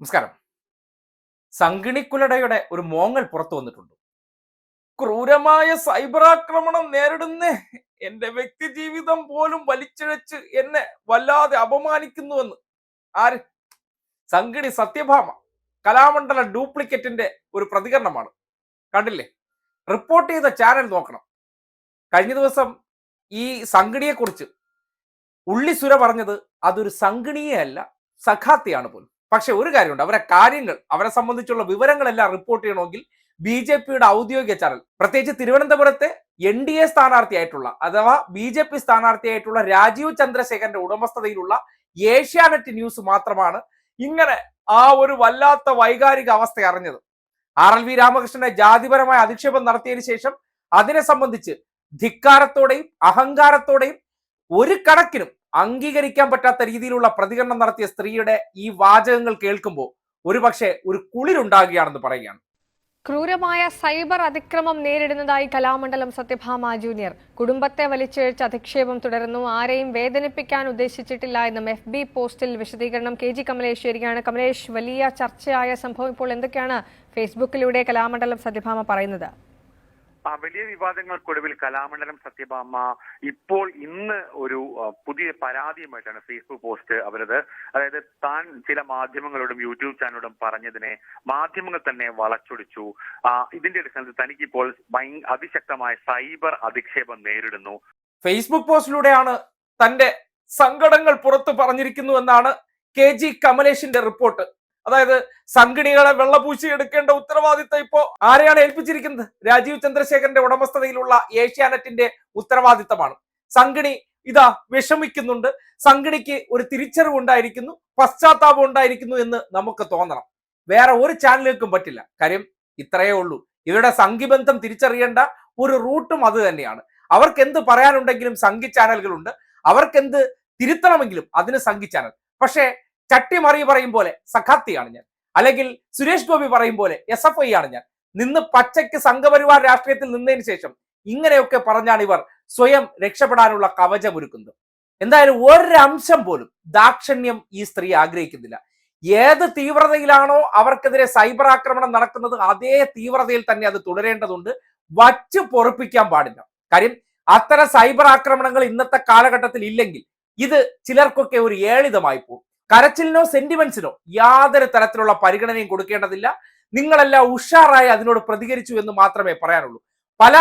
നമസ്കാരം. സംഗിണിക്കുലടയുടെ ഒരു മോങ്ങൽ പുറത്തു വന്നിട്ടുണ്ട്. ക്രൂരമായ സൈബർ ആക്രമണം നേരിടുന്ന എന്റെ വ്യക്തി ജീവിതം പോലും വലിച്ചിഴച്ച് എന്നെ വല്ലാതെ അപമാനിക്കുന്നുവെന്ന്. ആര്? സംഗിണി സത്യഭാമ കലാമണ്ഡല ഡ്യൂപ്ലിക്കേറ്റിന്റെ ഒരു പ്രതികരണമാണ്. കണ്ടില്ലേ? റിപ്പോർട്ട് ചെയ്ത ചാനൽ നോക്കണം. കഴിഞ്ഞ ദിവസം ഈ സംഗിണിയെക്കുറിച്ച് ഉള്ളിസുര പറഞ്ഞത് അതൊരു സംഗിണിയെ അല്ല സഖാത്തിയാണ് പോലും. പക്ഷെ ഒരു കാര്യമുണ്ട്. അവരെ കാര്യങ്ങൾ അവരെ സംബന്ധിച്ചുള്ള വിവരങ്ങളെല്ലാം റിപ്പോർട്ട് ചെയ്യണമെങ്കിൽ ബി ജെ പിയുടെ ഔദ്യോഗിക ചാനൽ പ്രത്യേകിച്ച് തിരുവനന്തപുരത്തെ എൻ ഡി എ സ്ഥാനാർത്ഥിയായിട്ടുള്ള അഥവാ ബി ജെ പി സ്ഥാനാർത്ഥിയായിട്ടുള്ള രാജീവ് ചന്ദ്രശേഖരന്റെ ഉടമസ്ഥതയിലുള്ള ഏഷ്യാനെറ്റ് ന്യൂസ് മാത്രമാണ് ഇങ്ങനെ ആ ഒരു വല്ലാത്ത വൈകാരിക അവസ്ഥ അറിഞ്ഞത്. ആർ എൽ വി രാമകൃഷ്ണനെ ജാതിപരമായ അധിക്ഷേപം നടത്തിയതിനു ശേഷം അതിനെ സംബന്ധിച്ച് ധിക്കാരത്തോടെയും അഹങ്കാരത്തോടെയും ഒരു കണക്കിനും അംഗീകരിക്കാൻ പറ്റാത്ത രീതിയിലുള്ള പ്രതികരണം നടത്തിയ സ്ത്രീയുടെ ഈ വാചകങ്ങൾ കേൾക്കുമ്പോൾ ഒരുപക്ഷെ ഒരു കുളിരുണ്ടാകുകയാണെന്ന് പറയുകയാണ്. ക്രൂരമായ സൈബർ അതിക്രമം നേരിടുന്നതായി കലാമണ്ഡലം സത്യഭാമ ജൂനിയർ. കുടുംബത്തെ വലിച്ചിഴച്ച് അധിക്ഷേപം തുടരുന്നു. ആരെയും വേദനിപ്പിക്കാൻ ഉദ്ദേശിച്ചിട്ടില്ല എന്നും എഫ് ബി പോസ്റ്റിൽ വിശദീകരണം. കെ ജി കമലേഷ് വരികയാണ് കമലേഷ് വലിയ ചർച്ചയായ സംഭവം ഇപ്പോൾ എന്തൊക്കെയാണ് ഫേസ്ബുക്കിലൂടെ കലാമണ്ഡലം സത്യഭാമ പറയുന്നത്? ആ വലിയ വിവാദങ്ങൾക്കൊടുവിൽ കലാമണ്ഡലം സത്യഭാമ ഇപ്പോൾ ഇന്ന് ഒരു പുതിയ പരാതിയുമായിട്ടാണ് ഫേസ്ബുക്ക് പോസ്റ്റ് അവരത് അതായത് താൻ ചില മാധ്യമങ്ങളോടും യൂട്യൂബ് ചാനലോടും പറഞ്ഞതിനെ മാധ്യമങ്ങൾ തന്നെ വളച്ചൊടിച്ചു. ഇതിന്റെ അടിസ്ഥാനത്തിൽ തനിക്കിപ്പോൾ അതിശക്തമായ സൈബർ അധിക്ഷേപം നേരിടുന്നു. ഫേസ്ബുക്ക് പോസ്റ്റിലൂടെയാണ് തന്റെ സങ്കടങ്ങൾ പുറത്തു പറഞ്ഞിരിക്കുന്നു എന്നാണ് കെ ജി കമലേഷിന്റെ റിപ്പോർട്ട് അതായത് സംഘടികളെ വെള്ളപൂശി എടുക്കേണ്ട ഉത്തരവാദിത്തം ഇപ്പോ ആരെയാണ് ഏൽപ്പിച്ചിരിക്കുന്നത്? രാജീവ് ചന്ദ്രശേഖരന്റെ ഉടമസ്ഥതയിലുള്ള ഏഷ്യാനെറ്റിന്റെ ഉത്തരവാദിത്തമാണ് സംഘിണി ഇതാ വിഷമിക്കുന്നുണ്ട്. സംഘടിക്ക് ഒരു തിരിച്ചറിവ് ഉണ്ടായിരിക്കുന്നു പശ്ചാത്താപം ഉണ്ടായിരിക്കുന്നു എന്ന് നമുക്ക് തോന്നണം. വേറെ ഒരു ചാനലുകൾക്കും പറ്റില്ല. കാര്യം ഇത്രയേ ഉള്ളൂ. ഇവരുടെ സംഘിബന്ധം തിരിച്ചറിയേണ്ട ഒരു റൂട്ടും അത് തന്നെയാണ്. അവർക്ക് എന്ത് പറയാനുണ്ടെങ്കിലും സംഘി ചാനലുകളുണ്ട്. അവർക്ക് എന്ത് തിരുത്തണമെങ്കിലും അതിന് സംഘി ചാനൽ. പക്ഷേ ചട്ടിമറി പറയും പോലെ സഖാത്തിയാണ് ഞാൻ. അല്ലെങ്കിൽ സുരേഷ് ഗോപി പറയും പോലെ എസ് എഫ് ഐ ആണ് ഞാൻ. നിന്ന് പച്ചയ്ക്ക് സംഘപരിവാർ രാഷ്ട്രീയത്തിൽ നിന്നതിന് ശേഷം ഇങ്ങനെയൊക്കെ പറഞ്ഞാണ് ഇവർ സ്വയം രക്ഷപ്പെടാനുള്ള കവചമൊരുക്കുന്നത്. എന്തായാലും ഒരംശം പോലും ദാക്ഷണ്യം ഈ സ്ത്രീ ആഗ്രഹിക്കുന്നില്ല. ഏത് തീവ്രതയിലാണോ അവർക്കെതിരെ സൈബർ ആക്രമണം നടക്കുന്നത് അതേ തീവ്രതയിൽ തന്നെ അത് തുടരേണ്ടതുണ്ട്. വച്ച് പൊറപ്പിക്കാൻ പാടില്ല. കാര്യം അത്തരം സൈബർ ആക്രമണങ്ങൾ ഇന്നത്തെ കാലഘട്ടത്തിൽ ഇല്ലെങ്കിൽ ഇത് ചിലർക്കൊക്കെ ഒരു ഏളിതമായി പോകും. കരച്ചിലിനോ സെന്റിമെന്റ്സിനോ യാതൊരു തരത്തിലുള്ള പരിഗണനയും കൊടുക്കേണ്ടതില്ല. നിങ്ങളെല്ലാം ഉഷാറായി അതിനോട് പ്രതികരിച്ചു എന്ന് മാത്രമേ പറയാനുള്ളൂ. പല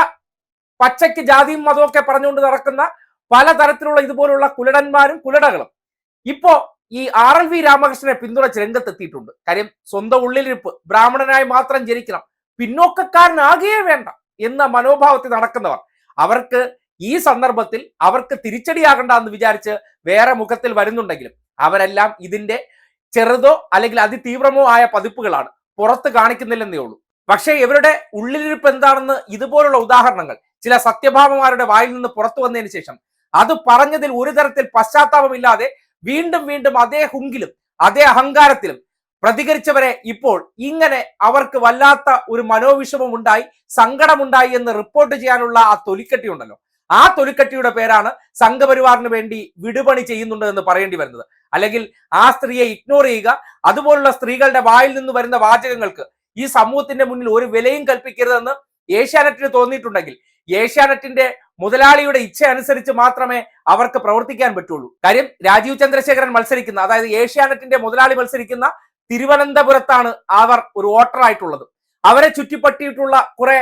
പച്ചയ്ക്ക് ജാതിയും മതമൊക്കെ പറഞ്ഞുകൊണ്ട് നടക്കുന്ന പല തരത്തിലുള്ള ഇതുപോലുള്ള കുലടന്മാരും കുലടകളും ഇപ്പോ ഈ ആർ എൽ വി രാമകൃഷ്ണനെ പിന്തുണച്ച് രംഗത്തെത്തിയിട്ടുണ്ട്. കാര്യം സ്വന്തം ഉള്ളിലിരിപ്പ് ബ്രാഹ്മണനായി മാത്രം ജനിക്കണം പിന്നോക്കക്കാരനാകേ വേണ്ട എന്ന മനോഭാവത്തിൽ നടക്കുന്നവർ അവർക്ക് ഈ സന്ദർഭത്തിൽ അവർക്ക് തിരിച്ചടിയാകണ്ട എന്ന് വിചാരിച്ച് വേറെ മുഖത്തിൽ വരുന്നുണ്ടെങ്കിലും അവരെല്ലാം ഇതിന്റെ ചെറുതോ അല്ലെങ്കിൽ അതിതീവ്രമോ ആയ പതിപ്പുകളാണ്. പുറത്ത് കാണിക്കുന്നില്ലെന്നേ ഉള്ളൂ. പക്ഷേ ഇവരുടെ ഉള്ളിലിരിപ്പ് എന്താണെന്ന് ഇതുപോലുള്ള ഉദാഹരണങ്ങൾ ചില സത്യഭാമമാരുടെ വായിൽ നിന്ന് പുറത്തു വന്നതിന് ശേഷം അത് പറഞ്ഞതിൽ ഒരു തരത്തിൽ പശ്ചാത്താപമില്ലാതെ വീണ്ടും വീണ്ടും അതേ ഹുങ്കിലും അതേ അഹങ്കാരത്തിലും പ്രതികരിച്ചവരെ ഇപ്പോൾ ഇങ്ങനെ അവർക്ക് വല്ലാത്ത ഒരു മനോവിഷമം ഉണ്ടായി സങ്കടമുണ്ടായി എന്ന് റിപ്പോർട്ട് ചെയ്യാനുള്ള ആ തൊലിക്കട്ടി ഉണ്ടല്ലോ. ആ തൊലിക്കട്ടിയുടെ പേരാണ് സംഘപരിവാറിന് വേണ്ടി വിടുപണി ചെയ്യുന്നുണ്ട് എന്ന് പറയേണ്ടി വരുന്നത്. അല്ലെങ്കിൽ ആ സ്ത്രീയെ ഇഗ്നോർ ചെയ്യുക. അതുപോലുള്ള സ്ത്രീകളുടെ വായിൽ നിന്ന് വരുന്ന വാചകങ്ങൾക്ക് ഈ സമൂഹത്തിന്റെ മുന്നിൽ ഒരു വിലയും കൽപ്പിക്കരുതെന്ന് ഏഷ്യാനെറ്റിന് തോന്നിയിട്ടുണ്ടെങ്കിൽ ഏഷ്യാനെറ്റിന്റെ മുതലാളിയുടെ ഇച്ഛ അനുസരിച്ച് മാത്രമേ അവർക്ക് പ്രവർത്തിക്കാൻ പറ്റുള്ളൂ. കാര്യം രാജീവ് ചന്ദ്രശേഖരൻ മത്സരിക്കുന്ന അതായത് ഏഷ്യാനെറ്റിന്റെ മുതലാളി മത്സരിക്കുന്ന തിരുവനന്തപുരത്താണ് അവർ ഒരു വോട്ടറായിട്ടുള്ളത്. അവരെ ചുറ്റിപ്പറ്റിയിട്ടുള്ള കുറെ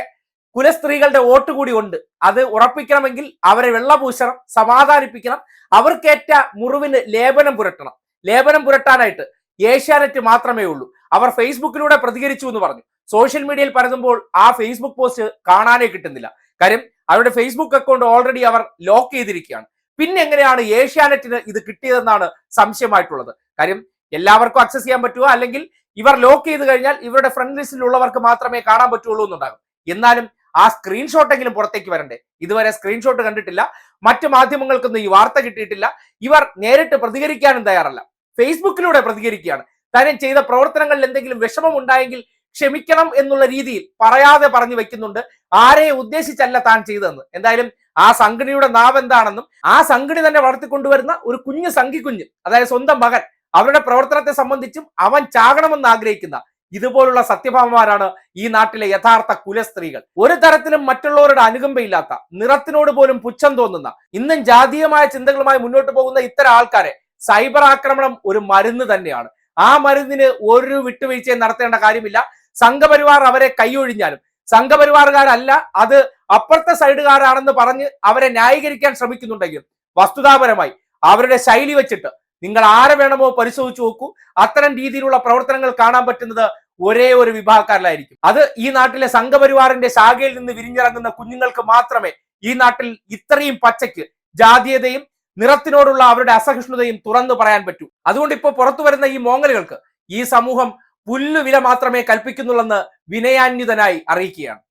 കുലസ്ത്രീകളുടെ വോട്ട് കൂടി ഉണ്ട്. അത് ഉറപ്പിക്കണമെങ്കിൽ അവരെ വെള്ളപൂശണം സമാധാനിപ്പിക്കണം അവർക്കേറ്റ മുറിവിന് ലേപനം പുരട്ടണം. ലേപനം പുരട്ടാനായിട്ട് ഏഷ്യാനെറ്റ് മാത്രമേ ഉള്ളൂ. അവർ ഫേസ്ബുക്കിലൂടെ പ്രതികരിച്ചു എന്ന് പറഞ്ഞു. സോഷ്യൽ മീഡിയയിൽ പരതുമ്പോൾ ആ ഫേസ്ബുക്ക് പോസ്റ്റ് കാണാനേ കിട്ടുന്നില്ല. കാര്യം അവരുടെ ഫേസ്ബുക്ക് അക്കൗണ്ട് ഓൾറെഡി അവർ ലോക്ക് ചെയ്തിരിക്കുകയാണ്. പിന്നെ എങ്ങനെയാണ് ഏഷ്യാനെറ്റിന് ഇത് കിട്ടിയതെന്നാണ് സംശയമായിട്ടുള്ളത്. കാര്യം എല്ലാവർക്കും അക്സസ് ചെയ്യാൻ പറ്റുമോ അല്ലെങ്കിൽ ഇവർ ലോക്ക് ചെയ്ത് കഴിഞ്ഞാൽ ഇവരുടെ ഫ്രണ്ട് ലിസ്റ്റിലുള്ളവർക്ക് മാത്രമേ കാണാൻ പറ്റുള്ളൂ എന്നുണ്ടാകും. എന്നാലും ആ സ്ക്രീൻഷോട്ടെങ്കിലും പുറത്തേക്ക് വരണ്ടേ? ഇതുവരെ സ്ക്രീൻഷോട്ട് കണ്ടിട്ടില്ല. മറ്റു മാധ്യമങ്ങൾക്കൊന്നും ഈ വാർത്ത കിട്ടിയിട്ടില്ല. ഇവർ നേരിട്ട് പ്രതികരിക്കാനും തയ്യാറല്ല. ഫേസ്ബുക്കിലൂടെ പ്രതികരിക്കുകയാണ്. താനും ചെയ്ത പ്രവർത്തനങ്ങളിൽ എന്തെങ്കിലും വിഷമം ഉണ്ടായെങ്കിൽ ക്ഷമിക്കണം എന്നുള്ള രീതിയിൽ പറയാതെ പറഞ്ഞു വെക്കുന്നുണ്ട്. ആരെ ഉദ്ദേശിച്ചല്ല താൻ ചെയ്തതെന്ന്. എന്തായാലും ആ സംഘടനയുടെ നാവ് എന്താണെന്നും ആ സംഘടന തന്നെ വളർത്തിക്കൊണ്ടുവരുന്ന ഒരു കുഞ്ഞു സംഘി കുഞ്ഞ് അതായത് സ്വന്തം മകൻ അവരുടെ പ്രവർത്തനത്തെ സംബന്ധിച്ചും അവൻ ചാകണമെന്ന് ആഗ്രഹിക്കുന്ന ഇതുപോലുള്ള സത്യഭാമമാരാണ് ഈ നാട്ടിലെ യഥാർത്ഥ കുലസ്ത്രീകൾ. ഒരു തരത്തിലും മറ്റുള്ളവരുടെ അനുകമ്പയില്ലാത്ത നിറത്തിനോട് പോലും പുച്ഛം തോന്നുന്ന ഇന്നും ജാതീയമായ ചിന്തകളുമായി മുന്നോട്ട് പോകുന്ന ഇത്തരം ആൾക്കാരെ സൈബർ ആക്രമണം ഒരു മരുന്ന് തന്നെയാണ്. ആ മരുന്നിന് ഒരു വിട്ടുവീഴ്ചയും നടത്തേണ്ട കാര്യമില്ല. സംഘപരിവാർ അവരെ കൈയൊഴിഞ്ഞാലും സംഘപരിവാറുകാരല്ല അത് അപ്പുറത്തെ സൈഡുകാരാണെന്ന് പറഞ്ഞ് അവരെ ന്യായീകരിക്കാൻ ശ്രമിക്കുന്നുണ്ടെങ്കിലും വസ്തുതാപരമായി അവരുടെ ശൈലി വെച്ചിട്ട് നിങ്ങൾ ആരെ വേണമോ പരിശോധിച്ചു നോക്കൂ. അത്തരം രീതിയിലുള്ള പ്രവർത്തനങ്ങൾ കാണാൻ പറ്റുന്നത് ഒരേ ഒരു വിഭാഗക്കാരിലായിരിക്കും. അത് ഈ നാട്ടിലെ സംഘപരിവാറിന്റെ ശാഖയിൽ നിന്ന് വിരിഞ്ഞിറങ്ങുന്ന കുഞ്ഞുങ്ങൾക്ക് മാത്രമേ ഈ നാട്ടിൽ ഇത്രയും പച്ചയ്ക്ക് ജാതീയതയും നിറത്തിനോടുള്ള അവരുടെ അസഹിഷ്ണുതയും തുറന്നു പറയാൻ പറ്റൂ. അതുകൊണ്ട് ഇപ്പോൾ പുറത്തു വരുന്ന ഈ മോങ്ങലുകൾക്ക് ഈ സമൂഹം പുല്ലുവില മാത്രമേ കൽപ്പിക്കുന്നുള്ളെന്ന് വിനയാന്വിതനായി അറിയിക്കുകയാണ്.